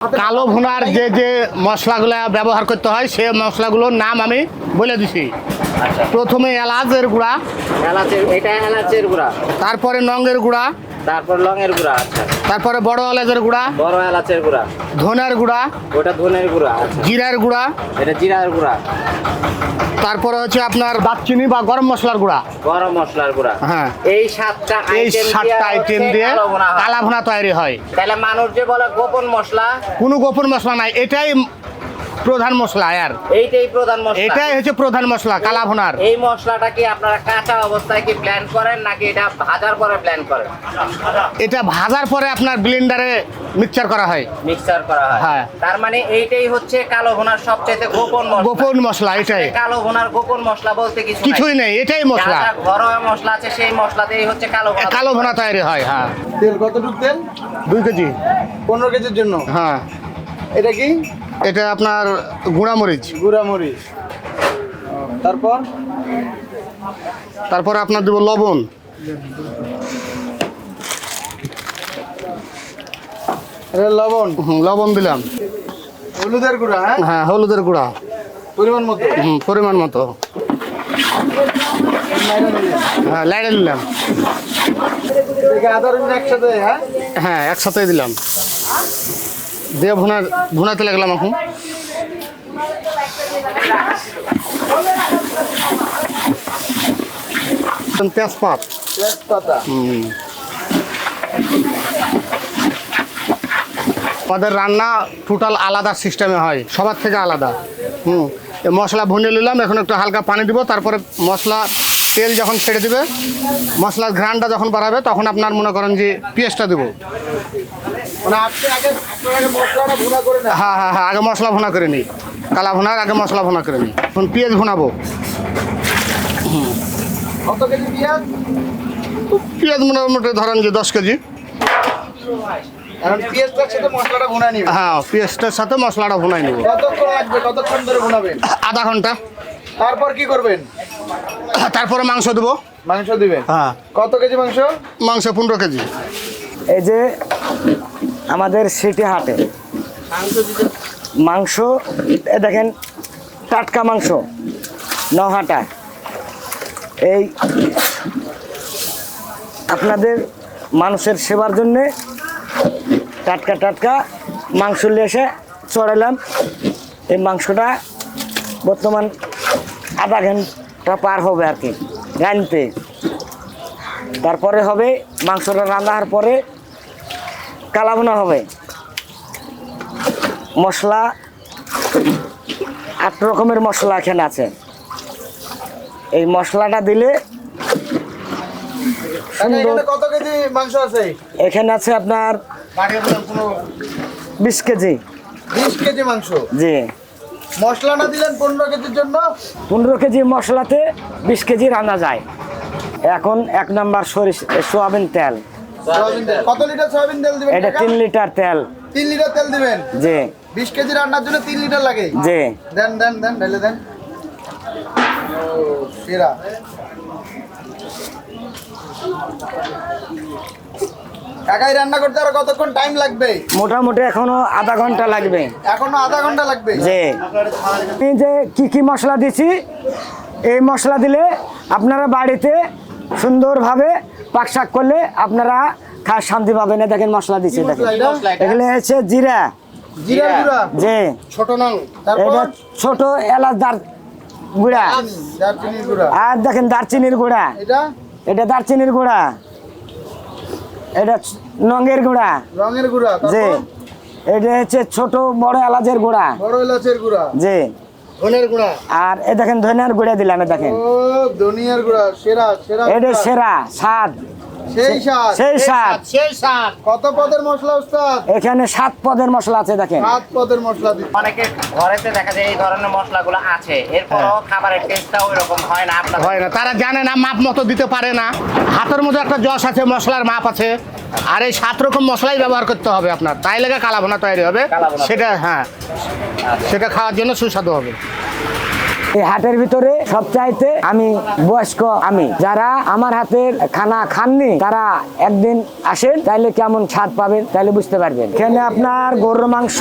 কালো ভুনার যে যে মশলাগুলো ব্যবহার করতে হয় সে মশলাগুলোর নাম আমি বলে দিছি। আচ্ছা। প্রথমে এলাচের গুঁড়া এলাচের এটা এলাচের গুঁড়া। তারপরে নঙ্গের গুঁড়া তারপর লংয়ের গুঁড়া আচ্ছা তারপরে বড় এলাচের গুঁড়া বড় এলাচের গুঁড়া। ধনের গুঁড়া ওটা ধনের গুঁড়া জিরার গুঁড়া এটা জিরার গুঁড়া। তারপরে হচ্ছে আপনার দারচিনি বা গরম মশলার গুঁড়া। গরম মশলার গুঁড়া। হ্যাঁ। এই সাতটা এই সাতটা আইটেম দিয়ে কালো কালা ভুনা তৈরি হয়। তাহলে মানুষ যে বলে গোপন মশলা কোনো গোপন মশলা নাই এটাই প্রধান মশলা আর। এইটাই প্রধান মশলা। এটাই হচ্ছে প্রধান মশলা কালা ভুনার। এই মশলাটা কি আপনারা কাঁচা অবস্থায় কি প্ল্যান করেন নাকি এটা ভাজার পরে প্ল্যান করেন? এটা ভাজার পরে আপনার ব্লেন্ডারে মিক্সচার করা হয়। মিক্সচার করা হয়। হ্যাঁ। তার মানে এইটাই হচ্ছে কালো ভুনার সবচেয়ে গোপন মশলা। গোপন মশলা এটাই। কালো ভুনার গোপন মশলা বলতে কিছু কিছুই নেই এটাই মশলা। ঘরোয়া মশলা আছে সেই মশলাতেই হচ্ছে কালো ভুনা। কালো ভুনা তৈরি হয় হ্যাঁ। তেল কতটুক তেল? দুই কেজি। পনেরো কেজির জন্য? হ্যাঁ। এটা কি? এটা আপনার গুঁড়া মরিচ গুঁড়া মরিচ ও, তারপর আপনার দেবো লবণ। লবণ। লবণ দিলাম। হলুদের গুঁড়া হ্যাঁ? হ্যাঁ হলুদের গুঁড়া। পরিমাণ মতো? হুম, পরিমাণ মতো। হ্যাঁ লাইড়ে দিলাম। হ্যাঁ? হ্যাঁ একসাথে দিলাম। দিয়ে ভুনা ভুনাতে লাগলাম এখন। তেজপাত। আমাদের রান্না টোটাল আলাদা সিস্টেমে হয় সবার থেকে আলাদা। হুম। মশলা ভুনে নিলাম এখন একটু হালকা পানি দিব তারপরে মশলা তেল যখন ছেড়ে দিবে মশলার ঘ্রানটা যখন বাড়াবে তখন আপনার মনে করেন যে পেঁয়াজটা দেবো। মানে হ্যাঁ হ্যাঁ হ্যাঁ আগে মশলা ভুনা করে নিই। কালা ভুনার আগে মশলা ভুনা করে নিই। এখন পেঁয়াজ ভুনাবো। পেঁয়াজ? পেঁয়াজ মোটামুটি ধরেন যে দশ কেজি। এখন পেঁয়াজটার সাথে মশলাটা ভুনা নিবে? হ্যাঁ পেঁয়াজটার সাথে মশলাটা ভুনাই নেব। কতক্ষণ ধরে ভুনাবেন? আধা ঘণ্টা। তারপর কি করবেন? তারপরে মাংস দেবো। মাংস দিবেন? হ্যাঁ। কত কেজি মাংস? মাংস পনেরো কেজি। এই যে আমাদের সিটি হাটে। মাংস দেখেন টাটকা মাংস নহাটা এই আপনাদের মানুষের সেবার জন্যে টাটকা টাটকা মাংস নিয়ে এসে চড়ালাম এই মাংসটা বর্তমান আধা ঘণ্টা পার হবে আর কি রাঁধতে। তারপরে হবে মাংসটা রান্নার পরে কালাভুনা হবে। মশলা আট রকমের মশলা এখানে আছে। এই মশলাটা দিলে এখানে কত কেজি মাংস আছে? এখানে আছে আপনার বিশ কেজি। বিশ কেজি মাংস? জি। মশলাটা দিলেন পনেরো কেজির জন্য? পনেরো কেজি মশলাতে বিশ কেজি রান্না যায়। এখন এক নাম্বার সরিষ সোয়াবিন তেল। কত লিটার সয়াবিন তেল দিবেন এটা কাকা? তিন লিটার তেল। তিন লিটার তেল দিবেন? জি। বিশ কেজি রান্নার জন্য তিন লিটার লাগে? জি। দেন দেন দেন ঢেলে দেন। সেরা। কাকাই রান্না করতে আরও কতক্ষণ টাইম লাগবে? মোটামুটি এখনও আধা ঘণ্টা লাগবে। এখনও আধা ঘণ্টা লাগবে? যে আমি যে কি কি মশলা দিছি? এই মশলা দিলে আপনারা বাড়িতে সুন্দরভাবে পাক শাক করলে আপনারা খাওয়ার শান্তি পাবেন। না দেখেন মশলা দিছি দেখেন। এটা? এগুলো হচ্ছে জিরা। যে ছোট এটা ছোট এলাচ দার গুঁড়া। আর দেখেন দারচিনির গুঁড়া। এটা? এটা দারচিনির গুঁড়া। এটা নঙ্গের গুঁড়া। রঙের গুঁড়া। যে এটা হচ্ছে ছোট বড় এলাচের গুঁড়া। বড় এলাচের গুঁড়া। যে আর এ দেখেন ধনিয়ার গুঁড়া দিলাম এ দেখেন। ও ধনিয়ার গুঁড়া সেরা সেরা এটা সেরা স্বাদ। সেই স্বাদ সেই সাত কত পদের মশলা উস্তাদ? এখানে সাত পদের মশলা আছে দেখেন। সাত পদের মশলা দিচ্ছে। অনেকে ঘরেতে দেখা যায় এই ধরনের মশলাগুলো আছে। এরপরও খাবারের টেস্টটা ওই রকম হয় না আপনার হয় না তারা জানে না মাপ মতো দিতে পারে না। হাতের মধ্যে একটা যশ আছে মশলার মাপ আছে। আর এই সাত রকম মশলাই ব্যবহার করতে হবে আপনার। তাই লেগে কালাভোনা তৈরি হবে। সেটা হ্যাঁ। সেটা খাওয়ার জন্য সুস্বাদু হবে। এই হাটের ভিতরে সবচাইতে আমি বয়স্ক আমি। যারা আমার হাতের খানা খাননি তারা একদিন আসেন তাইলে কেমন স্বাদ পাবেন তাইলে বুঝতে পারবেন। এখানে আপনার গরুর মাংস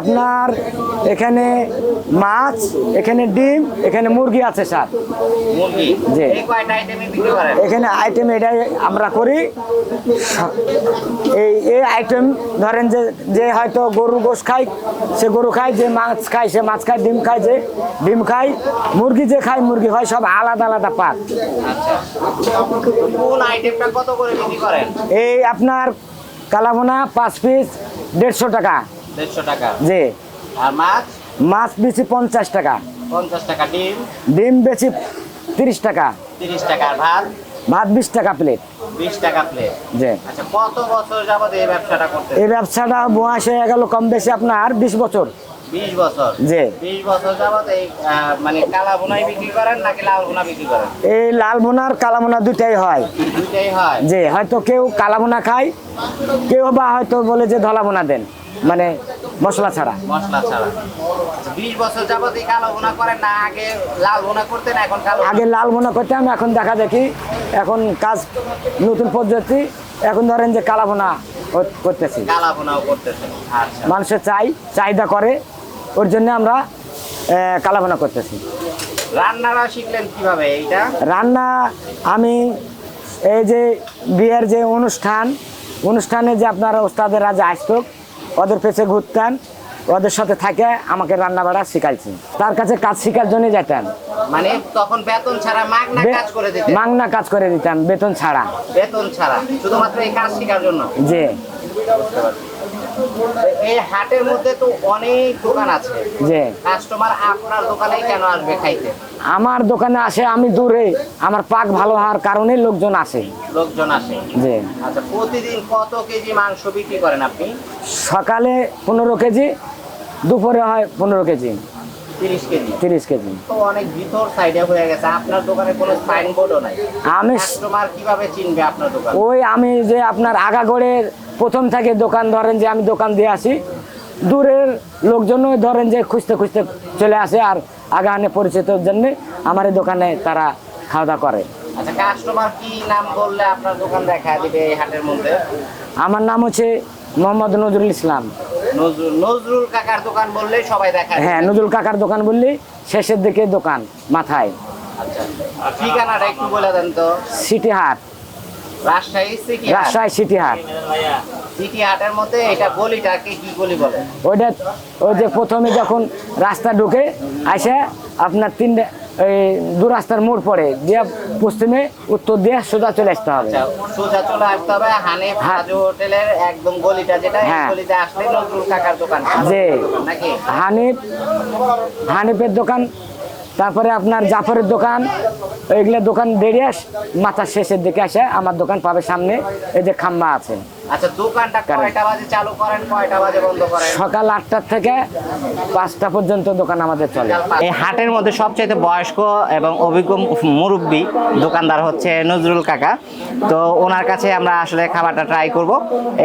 আপনার এখানে মাছ এখানে ডিম এখানে মুরগি আছে স্যার। জি। করেন? এখানে আইটেম এটাই আমরা করি। এই এই আইটেম ধরেন যে যে হয়তো গরু গোশ খায় সে গরু খায় যে মাছ খায় সে মাছ খায় ডিম খায় যে ডিম খায় মুরগি যে খায় মুরগি হয় সব আলাদা আলাদা পাক। এই আপনার কালাবোনা পাঁচ পিস দেড়শো টাকা। দেড়শো টাকা। আর মাছ? মাছ বেশি পঞ্চাশ টাকা। পঞ্চাশ টাকা ডিম? ডিম বেশি তিরিশ টাকা। তিরিশ টাকা। ভাত? ভাত বিশ টাকা প্লেট বিশ টাকা প্লেট যে আচ্ছা কত বছর যাবত এই ব্যবসাটা করতে এই ব্যবসাটা বয়স হয়ে গেল কম বেশি আপনার বিশ বছর। বিশ বছর। জি। বিশ বছর যাবত এই মানে কালা ভুনাই বিক্রি করেন নাকি লাল ভুনা বিক্রি করেন? এই লাল বোনার কালা বোনা দুটাই হয়। হয়? হয়তো কেউ কালা খায় কেউ বা হয়তো বলে যে ধলা বোনা দেন মানে মশলা ছাড়া। মশলা ছাড়া। আচ্ছা, বিশ বছর যাবত এই কালো ভুনা করেন না আগে লাল ভুনা করতেন এখন কালো আগে লাল বোনা করতাম এখন দেখা দেখি এখন কাজ নতুন পদ্ধতি এখন ধরেন যে কালা বোনা করতেছি। কালা ভুনাও করতেছেন আচ্ছা। মানুষের চাই চাহিদা করে ওর জন্য আমরা আহ, কালা বোনা করতেছি। রান্নারা শিখলেন কীভাবে এইটা? রান্না আমি এই যে বিয়ের যে অনুষ্ঠান অনুষ্ঠানে যে আপনার ওস্তাদেরা যে আসতো ওদের পেছে ঘুরতেন ওদের সাথে থাকে আমাকে রান্না বাড়া শিখাইছে তার কাছে কাজ শেখার জন্য যেতাম মানে তখন বেতন ছাড়া মাগনা কাজ করে দিতেন? মাংনা কাজ করে দিতাম বেতন ছাড়া। বেতন ছাড়া শুধুমাত্র এই কাজ শেখার জন্য? যে এই হাটের মধ্যে তো অনেক দোকান আছে। যে কাস্টমার আপনার দোকানেই কেন আসবে খাইতে? আমার দোকানে আসে আমি দূরে। আমার পাক ভালো হওয়ার কারণে লোকজন আসে। লোকজন আসে। যে আচ্ছা প্রতিদিন কত কেজি মাংস বিক্রি করেন আপনি? সকালে পনেরো কেজি দুপুরে হয় পনেরো কেজি। তিরিশ কেজি। তিরিশ কেজি। তো অনেক ভিতর সাইডে হয়ে গেছে আপনার দোকানে কোনো সাইনবোর্ডও নাই। আমি কাস্টমার কীভাবে চিনবে আপনার দোকান? ওই আমি যে আপনার আগাগড়ের প্রথম থেকে দোকান ধরেন যে আমি দোকান দিয়ে আসি। দূরের লোকজনও ধরেন যে খুঁজতে খুঁজতে চলে আসে আর আগানে পরিচিতর জন্য আমার দোকানে তারা খাওয়া দাওয়া করে। আচ্ছা বললে আমার নাম হচ্ছে মোহাম্মদ নজরুল ইসলাম। নজরুল কাকার দোকান বললেই সবাই দেখা হ্যাঁ নজরুল কাকার দোকান বললে শেষের দিকে দোকান মাথায়। আচ্ছা। ঠিকানাটা একটু বলে দেন তো। City Haat. Rajshahi city Haat. City Haat. City হাটের মধ্যে এটা গলিটাকে কি গলি বলে? ওইটা ওই যে প্রথমে যখন রাস্তা ঢুকে আসে আপনার তিনটে দু রাস্তার মোড় পড়ে দিয়ে পশ্চিমে উত্তর দিয়ে সোজা চলে আসতে হবে। আচ্ছা সোজা চলে আসতে হবে হানিফ হ্যাঁ। হাজু হোটেলের একদম গলিটা যেটা হ্যাঁ। গলিতে আসলে নজরুল কাকার দোকান। যে হানিফ হানিফের দোকান তারপরে আপনার জাফরের দোকান ওইগুলো দোকান বেরিয়ে আস মাথার শেষের দিকে আসে আমার দোকান পাবে সামনে এই যে খাম্বা আছে। আচ্ছা দোকানটা কয়টা বাজে চালু করেন কয়টা বাজে বন্ধ করেন? সকাল আটটার থেকে পাঁচটা পর্যন্ত দোকান আমাদের চলে। এই হাটের মধ্যে সবচাইতে বয়স্ক এবং অভিজ্ঞ মুরব্বী দোকানদার হচ্ছে নজরুল কাকা। তো ওনার কাছে আমরা আসলে খাবারটা ট্রাই করব।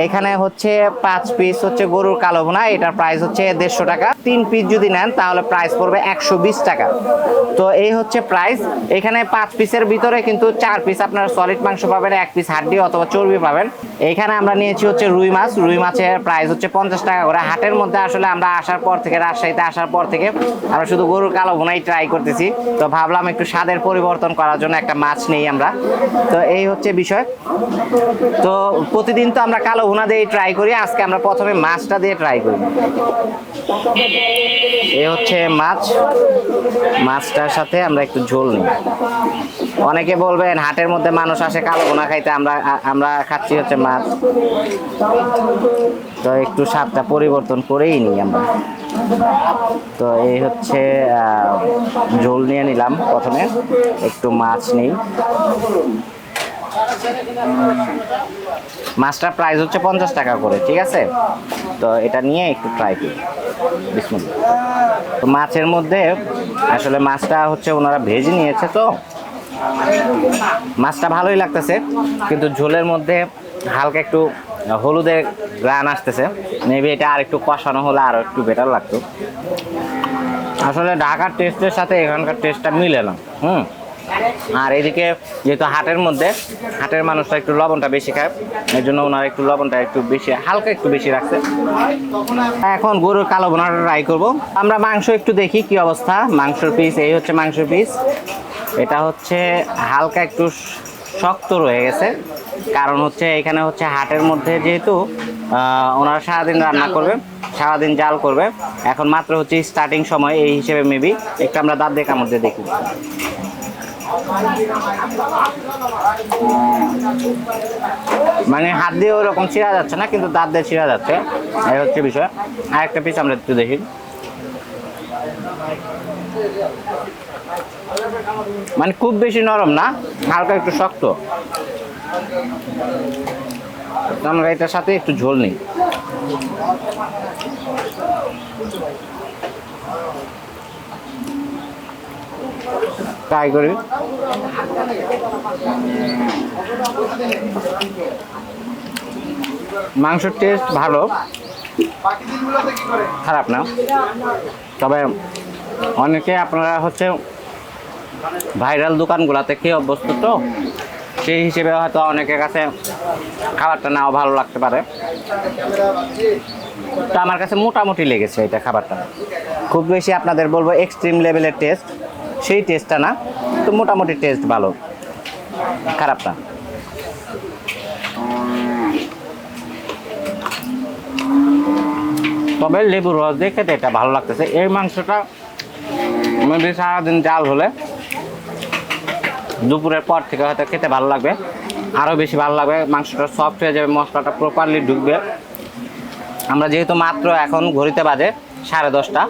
এখানে হচ্ছে পাঁচ পিস হচ্ছে গরুর কালো ভুনা এটার প্রাইস হচ্ছে দেড়শো টাকা। তিন পিস যদি নেন তাহলে প্রাইস পড়বে একশো বিশ টাকা। তো এই হচ্ছে প্রাইস এখানে পাঁচ পিসের ভিতরে কিন্তু চার পিস আপনার সলিড মাংস পাবেন, এক পিস হাড্ডি অথবা চর্বি পাবেন। এখানে আমরা নিয়েছি হচ্ছে রুই মাছ। রুই মাছের প্রাইস হচ্ছে পঞ্চাশ টাকা করে। হাটের মধ্যে আসলে আমরা আসার পর থেকে, রাজশাহীতে আসার পর থেকে আমরা শুধু গরুর কালো ভুনাই ট্রাই করতেছি। তো ভাবলাম একটু স্বাদের পরিবর্তন করার জন্য একটা মাছ নেই আমরা। তো এই হচ্ছে বিষয়। তো প্রতিদিন তো আমরা কালো ভুনা দিয়ে ট্রাই করি। আজকে আমরা প্রথমে মাছটা দিয়ে ট্রাই করি। এই হচ্ছে মাছ। মাছটার সাথে আমরা একটু ঝোল নিই। অনেকে বলবেন, হাটের মধ্যে মানুষ আসে কালো গোনা খাইতে, আমরা আমরা খাচ্ছি হচ্ছে মাছ। তো একটু স্বাদটা পরিবর্তন করেই নিই আমরা। তো এই হচ্ছে ঝোল নিয়ে নিলাম প্রথমে। একটু মাছ নিই। মাছটার প্রাইস হচ্ছে পঞ্চাশ টাকা করে, ঠিক আছে? তো এটা নিয়ে একটু ট্রাই করি। তো মাছের মধ্যে আসলে মাছটা হচ্ছে ওনারা ভেজে নিয়েছে তো। মাছটা ভালোই লাগতেছে, কিন্তু ঝোলের মধ্যে হালকা একটু হলুদের গ্রান আসতেছে। মেবি এটা আর একটু কষানো হলে আরও একটু বেটার লাগতো। আসলে ঢাকার টেস্টের সাথে এখানকার টেস্টটা মিলে না, হুম? আর এদিকে যেহেতু হাটের মধ্যে, হাটের মানুষরা একটু লবণটা বেশি খায়, এর জন্য ওনারা একটু লবণটা একটু বেশি, হালকা একটু বেশি রাখছে। এখন গরুর কালো বোনাটা ট্রাই করব। আমরা মাংস একটু দেখি কি অবস্থা। মাংসের পিস এই হচ্ছে মাংসের পিস এটা হচ্ছে হালকা একটু শক্ত রয়ে গেছে। কারণ হচ্ছে এখানে হচ্ছে হাটের মধ্যে যেহেতু ওনারা সারাদিন রান্না করবে, সারাদিন জাল করবে। এখন মাত্র হচ্ছে স্টার্টিং সময়, এই হিসেবে মেবি একটু আমরা দাঁত দেখার মধ্যে দেখি। মানে হাত দিয়ে ওরকম ছিঁড়া যাচ্ছে না, কিন্তু দাঁত দিয়ে ছিঁড়া যাচ্ছে। এই হচ্ছে বিষয়। আর একটা পিস আমরা একটু দেখি। মানে খুব বেশি নরম না, হালকা একটু শক্ত। আমরা এটার সাথে একটু ঝোল নিই। ট্রাই করি। মাংসের টেস্ট ভালো। খারাপ না। তবে অনেকে আপনারা হচ্ছে ভাইরাল দোকানগুলোতে খেয়ে অভ্যস্ত তো, সেই হিসেবে হয়তো অনেকের কাছে খাবারটা নাও ভালো লাগতে পারে। তো আমার কাছে মোটামুটি লেগেছে এটা খাবারটা। খুব বেশি আপনাদের বলব এক্সট্রিম লেভেলের টেস্ট সেই টেস্টটা না, তো মোটামুটি টেস্ট ভালো। খারাপ না তবে লেবুর রস দিয়ে খেতে এটা ভালো লাগতেছে। এই মাংসটা মেবি সারাদিন জাল হলে দুপুরের পর থেকে হয়তো খেতে ভালো লাগবে। আরও বেশি ভালো লাগবে, মাংসটা সফট হয়ে যাবে, মশলাটা প্রপারলি ঢুকবে। আমরা যেহেতু মাত্র এখন ঘড়িতে বাজে সাড়ে দশটা,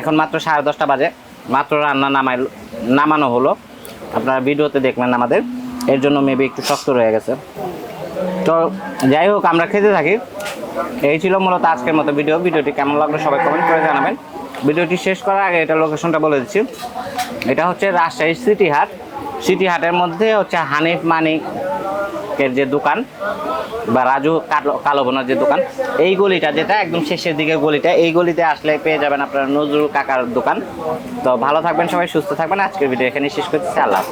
এখন মাত্র সাড়ে দশটা বাজে। মাত্র রান্না নামাই নামানো হলো। আপনারা ভিডিওতে দেখবেন আমাদের। এর জন্য মেবি একটু শক্ত রয়ে গেছে। তো যাই হোক, আমরা খেতে থাকি। এই ছিল মূলত আজকের মতো ভিডিও। ভিডিওটি কেমন লাগল সবাই কমেন্ট করে জানাবেন। ভিডিওটি শেষ করার আগে এটা লোকেশনটা বলে দিচ্ছি। এটা হচ্ছে রাজশাহী সিটি হাট। সিটি হাটের মধ্যে হচ্ছে হানিফ মানিকের যে দোকান বা রাজু কালো- বোনার যে দোকান, এই গলিটা যেটা একদম শেষের দিকে গলিটা, এই গলিতে আসলে পেয়ে যাবেন আপনার নজরুল কাকার দোকান। তো ভালো থাকবেন সবাই, সুস্থ থাকবেন। আজকের ভিডিও এখানে শেষ করতেছি। আল্লাহ।